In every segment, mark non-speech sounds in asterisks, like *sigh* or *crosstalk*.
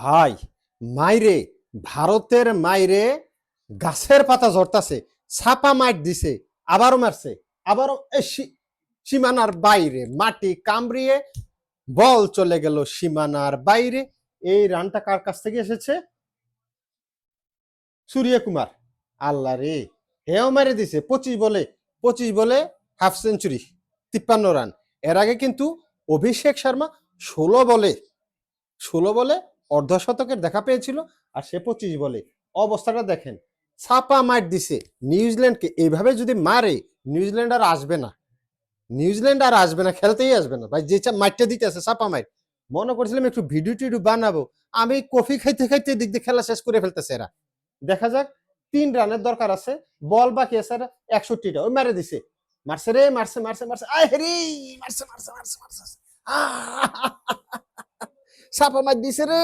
ভাই, মাইরে, ভারতের মাইরে গাছের পাতা ঝরতাছে, ছাপা মাইট দিছে, আবারও মারছে, আবারও সীমানার বাইরে মাটি কামড়িয়ে বল চলে গেল সীমানার বাইরে। এই রানটা কার কাছ থেকে এসেছে? সূর্য কুমার আল্লাহ রে, হেও মেরে দিছে, পঁচিশ বলে পঁচিশ বলে হাফ সেঞ্চুরি, তিপ্পান্ন রান। এর আগে কিন্তু অভিষেক শর্মা ষোলো বলে ষোলো বলে অর্ধশতকের দেখা পেয়েছিল, আর সে পঁচিশ বলে। অবস্থাটা দেখেন, ছাপা মার দিছে। নিউজিল্যান্ডকে এইভাবে যদি মারে, নিউজিল্যান্ড আর আসবে না। নিউজিল্যান্ড আর আসবে না, খেলতেই আসবে না। ভাই, যে মারটা দিতে আছে, ছাপা মাইট মনে করছিলাম একটু ভিডিও টিডিও বানাবো। আমি কফি খাইতে খাইতে দিক দিয়ে খেলা শেষ করে ফেলতেছে এরা। দেখা যাক, তিন রানের দরকার আছে। বল বাকি আছে একষট্টিটা। ওই মারে দিছে। মারছে রে, মারছে মারছে মারছে। আয় রে, মারছে মারছে মারছে মারছে। সাপা মার দিছে রে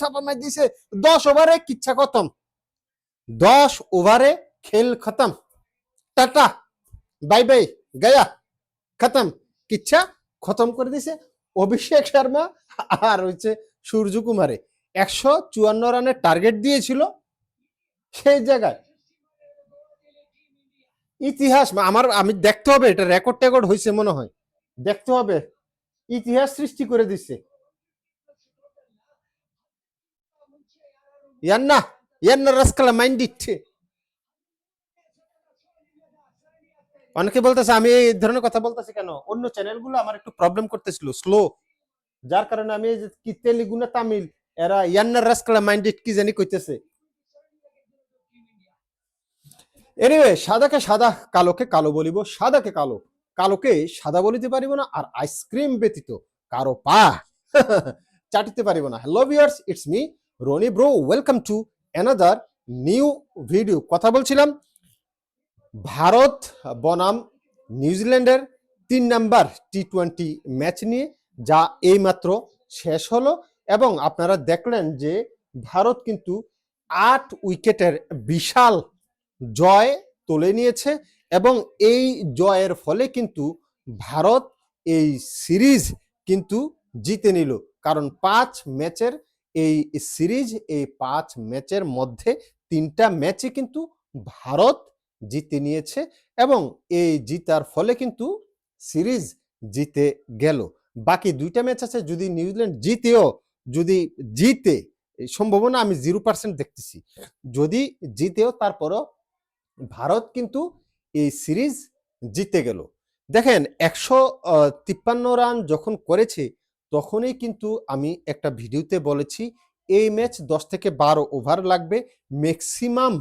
সাপা মার দিছে। দশ ওভারে কিচ্ছা খতম। দশ ওভারে খেল খতম। টাটা। Bye bye. গয়া। খতম। কিচ্ছা খতম করে দিছে অভিষেক শর্মা আর হচ্ছে সূর্য কুমারে। একশো চুয়ান্ন রানের টার্গেট দিয়েছিল সেই জায়গায়। ইতিহাস, আমার, আমি দেখতে হবে, এটা রেকর্ড টেকর্ড হয়েছে মনে হয়। দেখতে হবে। ইতিহাস সৃষ্টি করে দিচ্ছে ইয়ান্না ইয়ান্না রাসকালা মাইন্ড অনেকে বলতেছে, আমি এই ধরনের কথা বলতেছি কেন? অন্য চ্যানেলগুলো আমার একটু প্রবলেম করতেছিল স্লো যার কারণে আমি কি তেলেগু না তামিল, এরা ইয়ান্না রাসকালা মাইন্ডেড কি জানি কইতেছে। এনিওয়ে সাদাকে সাদা, কালোকে কালো বলিব, সাদাকে কালো। কালোকে সাদা বলিতে পারিব না, আর আইসক্রিম ব্যতীত কারও পা *laughs* চাটিতে পারিব না। Hello viewers it's me Roni bro welcome to another new video কথা বলছিলাম, ভারত বনাম নিউজিল্যান্ডের তিন নাম্বার টি টোয়েন্টি ম্যাচ নিয়ে, যা এইমাত্র শেষ হলো। এবং আপনারা দেখলেন যে ভারত কিন্তু আট উইকেটের বিশাল জয় তুলে নিয়েছে। এবং এই জয়ের ফলে কিন্তু ভারত এই সিরিজ কিন্তু জিতে নিল। কারণ পাঁচ ম্যাচের এই সিরিজ, এই পাঁচ ম্যাচের মধ্যে তিনটা ম্যাচে কিন্তু ভারত জিতে নিয়েছে এবং এই জিতার ফলে কিন্তু সিরিজ জিতে গেল। বাকি দুইটা ম্যাচ আছে, যদি নিউজিল্যান্ড জিতেও, যদি জিতে সম্ভাবনা আমি জিরো পার্সেন্ট দেখতেছি। যদি জিতেও, তারপরও ভারত কিন্তু এই সিরিজ জিতে গেল। দেখেন, একশো তিপ্পান্ন রান যখন করেছে তখনই কিন্তু আমি একটা ভিডিওতে বলেছি, এই ম্যাচ দশ থেকে বারো ওভার লাগবে, ম্যাক্সিমাম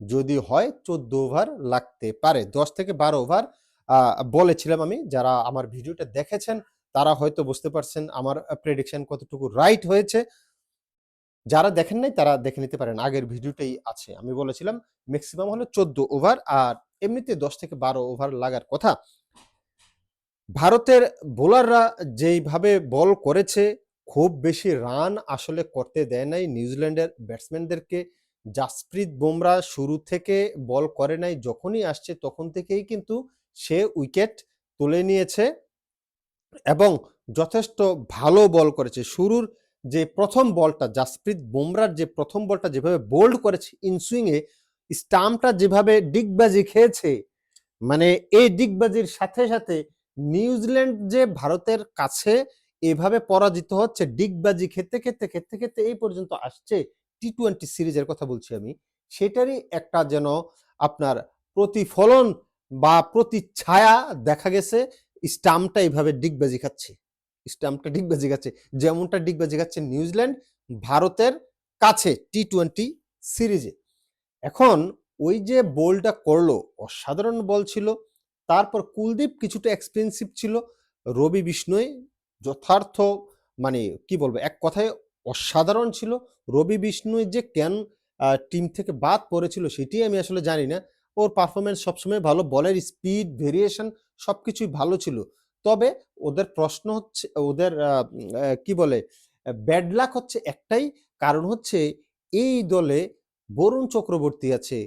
যদি হয় চোদ্দ ওভার লাগতে পারে। দশ থেকে বারো ওভার বলেছিলাম আমি, যারা আমার ভিডিওটা দেখেছেন, তারা হয়তো বুঝতে পারছেন আমার প্রেডিকশন কতটুকু রাইট হয়েছে। যারা দেখেন নাই, তারা দেখে নিতে পারেন, আগের ভিডিওটাই আছে। আমি বলেছিলাম, ম্যাক্সিমাম হলো চোদ্দ ওভার, আর এমনিতে দশ থেকে বারো ওভার লাগার কথা। ভারতের বোলাররা যেইভাবে বল করেছে, খুব বেশি রান আসলে করতে দেয় নাই নিউজিল্যান্ডের ব্যাটসম্যানদেরকে। জাসপ্রীত বুমরা শুরু থেকে বল করে নাই, যখনই আসছে তখন থেকেই কিন্তু সে উইকেট তুলে নিয়েছে এবং যথেষ্ট ভালো বল করেছে। শুরুর যে প্রথম বলটা, জাসপ্রীত বুমরার যে প্রথম বলটা যেভাবে বোল্ড করেছে ইনসুইংয়ে স্টাম্পটা যেভাবে ডিগবাজি খেয়েছে মানে এই ডিগবাজির সাথে সাথে নিউজিল্যান্ড যে ভারতের কাছে এভাবে পরাজিত হচ্ছে, ডিগবাজি খেতে খেতে খেতে খেতে এই পর্যন্ত আসছে টি টোয়েন্টি সিরিজের কথা বলছি আমি, সেটারই একটা যেন আপনার প্রতিফলন বা প্রতিচ্ছায়া দেখা গেছে, স্টাম্পটা এইভাবে ডিগবাজি খাচ্ছে। স্টাম্পটা ডিগবাজি খাচ্ছে, যেমনটা ডিগবাজি খাচ্ছে নিউজিল্যান্ড ভারতের কাছে টি টোয়েন্টি সিরিজে। এখন ওই যে বলটা করল, অসাধারণ বল ছিল তারপর কুলদীপ কিছুটা এক্সপেন্সিভ ছিল। রবি বিষ্ণয় যথার্থ মানে কি বলব, এক কথায় অসাধারণ ছিল। রবি বিষ্ণুই যে কেন টিম থেকে বাদ পড়েছিল সেটি আমি আসলে জানি না। ওর পারফরমেন্স সবসময় ভালো, বলের স্পিড ভেরিয়েশন সব কিছুই ভালো ছিল। তবে ওদের প্রশ্ন হচ্ছে, ওদের কি বলে ব্যাড লাক হচ্ছে একটাই, কারণ হচ্ছে এই দলে বরুণ চক্রবর্তী আছে,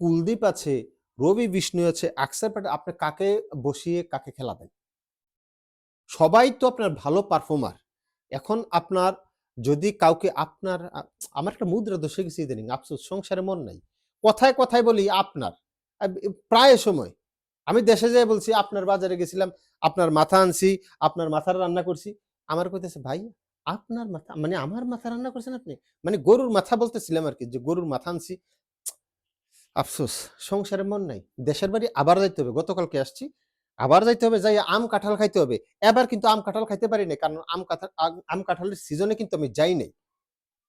কুলদীপ আছে রবি বিষ্ণু আছে আকসার প্যাটেল আপনি কাকে বসিয়ে কাকে খেলাবেন? সবাই তো আপনার ভালো পারফর্মার এখন আপনার, যদি কাউকে আপনার, আমার একটা মুদ্রা দোষে গেছে ইদানিং, আফসোস, সংসারে মন নাই। কথায় কথায় বলি আপনার প্রায় সময়। আমি দেশে যেয়ে বলছি, আপনার বাজারে গেছিলাম, আপনার মাথা আনছি, আপনার মাথার রান্না করছি। আমার কইতেছে, ভাই, আপনার মাথা মানে আমার মাথা রান্না করছেন আপনি? মানে গরুর মাথা বলতেছিলাম আর কি যে গরুর মাথা আনছি আফসোস, সংসারে মন নাই। দেশের বাড়ি আবার যাইতে হবে, গতকালকে আসছি। আবার যাইতে হবে যাই আম কাঁঠাল খাইতে হবে। এবার কিন্তু আম কাঁঠাল খাইতে পারি না কারণ আম কাঁঠাল, আম- কাঁঠালের সিজনে কিন্তু আমি যাই নাই।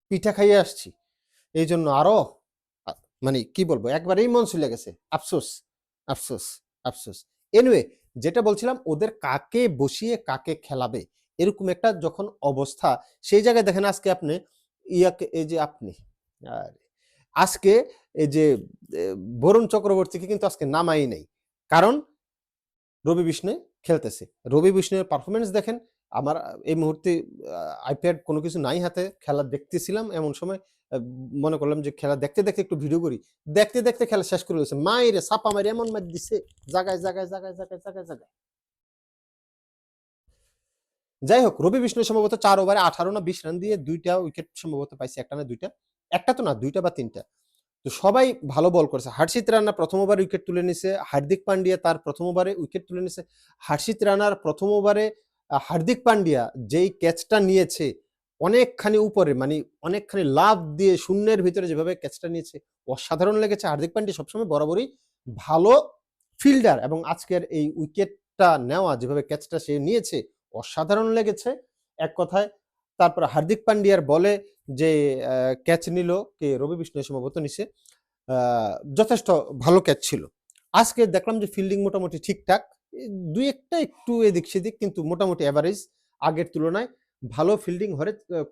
পিঠা খাইয়ে আসছি। এই জন্য আরও মানে কি বলব, একবারেই মন চলে গেছে। আফসোস আফসোস আফসোস। এনিওয়ে যেটা বলছিলাম, ওদের কাকে বসিয়ে কাকে খেলাবে, এরকম একটা যখন অবস্থা, সেই জায়গায় দেখেন আজকে আপনি, ইয়াকে, এই যে আপনি, আর আজকে এই যে বরুণ চক্রবর্তীকে কিন্তু আজকে নামাই নেই। কারণ রবি বিষ্ণু খেলতেছে। রবি বিষ্ণুর পারফরমেন্স দেখেন, আমার এই মুহূর্তে আইপ্যাড কোনো কিছু নাই হাতে, খেলা দেখতেছিলাম এমন সময় মনে করলাম যে খেলা দেখতে দেখতে একটু ভিডিও করি। দেখতে দেখতে খেলা শেষ করে গেছে মায়ের সাপা মারি এমন মার দিছে, জাগায় জাগায় জাগায় জাগায় জাগায় জাগায়। যাই হোক, রবি বিষ্ণু সম্ভবত চার ওভারে আঠারো না বিশ রান দিয়ে দুইটা উইকেট সম্ভবত পাইছে, একটা না দুইটা। একটা তো না, দুইটা বা তিনটা। তো সবাই ভালো বল করেছে। হার্ষিত রানা প্রথম উইকেট তুলে নিছে, হার্দিক পান্ডিয়া তার প্রথম ওভারে উইকেট তুলে নিছে। হার্ষিত রানার প্রথম ওভারে হার্দিক পান্ডিয়া যেই ক্যাচটা নিয়েছে, অনেকখানি উপরে মানে অনেকখানি লাভ দিয়ে শূন্যের ভিতরে যেভাবে ক্যাচটা নিয়েছে, অসাধারণ লেগেছে। হার্দিক পান্ডিয়া সবসময় বরাবরই ভালো ফিল্ডার এবং আজকের এই উইকেটটা নেওয়া, যেভাবে ক্যাচটা সে নিয়েছে, অসাধারণ লেগেছে। এক কথায় তারপর হার্দিক পান্ডিয়ার বলে যে ক্যাচ নিল, কে? রবি বিষ্ণু সম্ভবত নিছে যথেষ্ট ভালো ক্যাচ ছিল। আজকে দেখলাম যে ফিল্ডিং মোটামুটি ঠিকঠাক। দুই একটা একটু এদিক সেদিক, কিন্তু মোটামুটি অ্যাভারেজ আগের তুলনায় ভালো ফিল্ডিং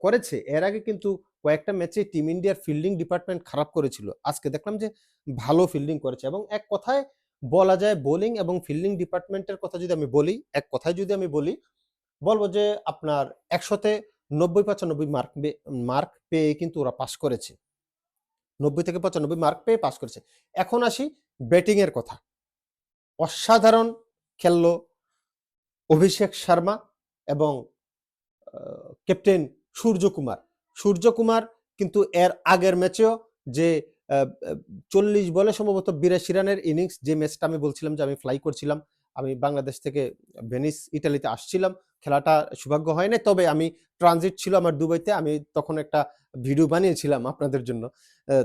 করেছে। এর আগে কিন্তু কয়েকটা ম্যাচে টিম ইন্ডিয়ার ফিল্ডিং ডিপার্টমেন্ট খারাপ করেছিল। আজকে দেখলাম যে ভালো ফিল্ডিং করেছে। এবং এক কথায় বলা যায় বোলিং এবং ফিল্ডিং ডিপার্টমেন্টের কথা যদি আমি বলি, এক কথায় যদি আমি বলি, বলব যে আপনার একশোতে নব্বই পঁচানব্বই মার্ক মার্ক পেয়ে কিন্তু ওরা পাস করেছে। নব্বই থেকে পঁচানব্বই মার্ক পেয়ে পাস করেছে। এখন আসি ব্যাটিং এর কথা। অসাধারণ খেললো অভিষেক শর্মা এবং ক্যাপ্টেন সূর্যকুমার। সূর্যকুমার কিন্তু এর আগের ম্যাচেও যে চল্লিশ বলে সম্ভবত বিরাশি রানের ইনিংস যে ম্যাচটা আমি বলছিলাম যে আমি ফ্লাই করছিলাম আমি বাংলাদেশ থেকে ভেনিস ইটালিতে আসছিলাম। খেলাটা সৌভাগ্য হয় না তবে আমি ট্রানজিট ছিল আমার দুবাইতে। আমি তখন একটা ভিডিও বানিয়েছিলাম আপনাদের জন্য।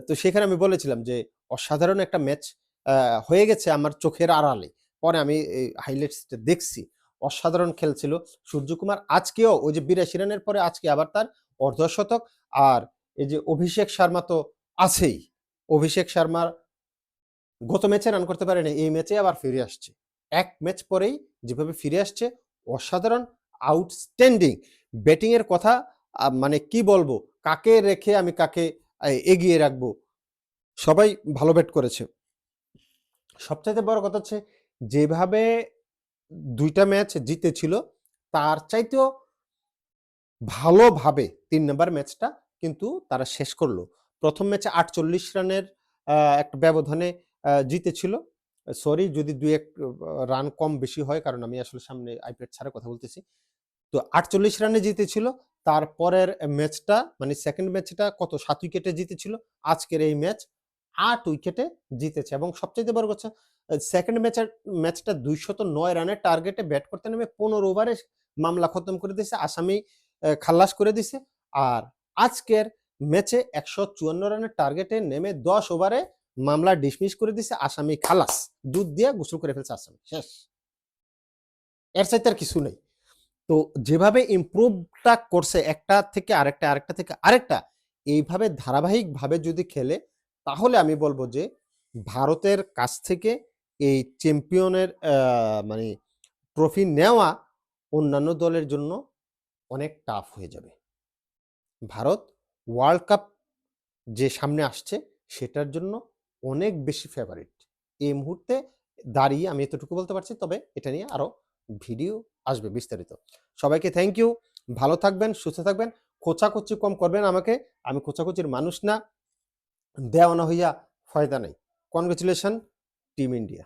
তো সেখানে আমি বলেছিলাম যে, অসাধারণ একটা ম্যাচ হয়ে গেছে আমার চোখের আড়ালে। পরে আমি হাইলাইটসটা দেখছি। অসাধারণ খেলছিল সূর্যকুমার আজকেও ওই যে বিরাশি রানের পরে আজকে আবার তার অর্ধশতক। আর এই যে অভিষেক শর্মা তো আছেই। অভিষেক শর্মার গত ম্যাচে রান করতে পারেনি, এই ম্যাচে আবার ফিরে আসছে। এক ম্যাচ পরেই যেভাবে ফিরে আসছে, অসাধারণ আউটস্ট্যান্ডিং ব্যাটিং এর কথা মানে কি বলব? কাকে রেখে আমি কাকে এগিয়ে রাখব? সবাই ভালো ব্যাট করেছে। সবচাইতে বড় কথা হচ্ছে, যেভাবে দুইটা ম্যাচ জিতেছিল, তার চাইতেও ভালোভাবে তিন নম্বর ম্যাচটা কিন্তু তারা শেষ করল। প্রথম ম্যাচে আটচল্লিশ রানের একটা ব্যবধানে জিতেছিল। সরি যদি দুই এক রান কম বেশি হয়, কারণ আমি আসলে সামনে আইপ্যাড ছাড়া কথা বলতেছি। তো আটচল্লিশ রানে জিতেছিল, তারপরের ম্যাচটা মানে সেকেন্ড ম্যাচটা কত? সাত উইকেটে জিতেছিল, আজকের এই ম্যাচ আট উইকেটে জিতেছে। এবং সবচেয়ে বড় কথা সেকেন্ড ম্যাচের ম্যাচটা দুইশত নয় রানের টার্গেটে ব্যাট করতে নেমে পনেরো ওভারে মামলা খতম করে দিয়েছে, আসামি খালাস করে দিছে আর আজকের ম্যাচে একশো চুয়ান্ন রানের টার্গেটে নেমে দশ ওভারে মামলা ডিসমিস করে দিছে, আসামি খালাস। দুধ দিয়ে গোসল করে ফেলছে আসামি। শেষ। এর চাইতে আর কিছু নেই। তো যেভাবে ইমপ্রুভটা করছে, একটা থেকে আরেকটা আরেকটা থেকে আরেকটা, এইভাবে ধারাবাহিকভাবে যদি খেলে, তাহলে আমি বলব যে ভারতের কাছ থেকে এই চ্যাম্পিয়নের মানে ট্রফি নেওয়া অন্যান্য দলের জন্য অনেক টাফ হয়ে যাবে। ভারত ওয়ার্ল্ড কাপ যে সামনে আসছে, সেটার জন্য অনেক বেশি ফেভারিট এই মুহূর্তে দাঁড়িয়ে আমি এতটুকু বলতে পারছি, তবে এটা নিয়ে আরও ভিডিও আসবে বিস্তারিত। সবাইকে থ্যাংক ইউ ভালো থাকবেন, সুস্থ থাকবেন, খোঁচাখুচি কম করবেন আমাকে, আমি খোঁচাখুচির মানুষ না দেওয়া না হইয়া ফয়দা নেই। Congratulation team India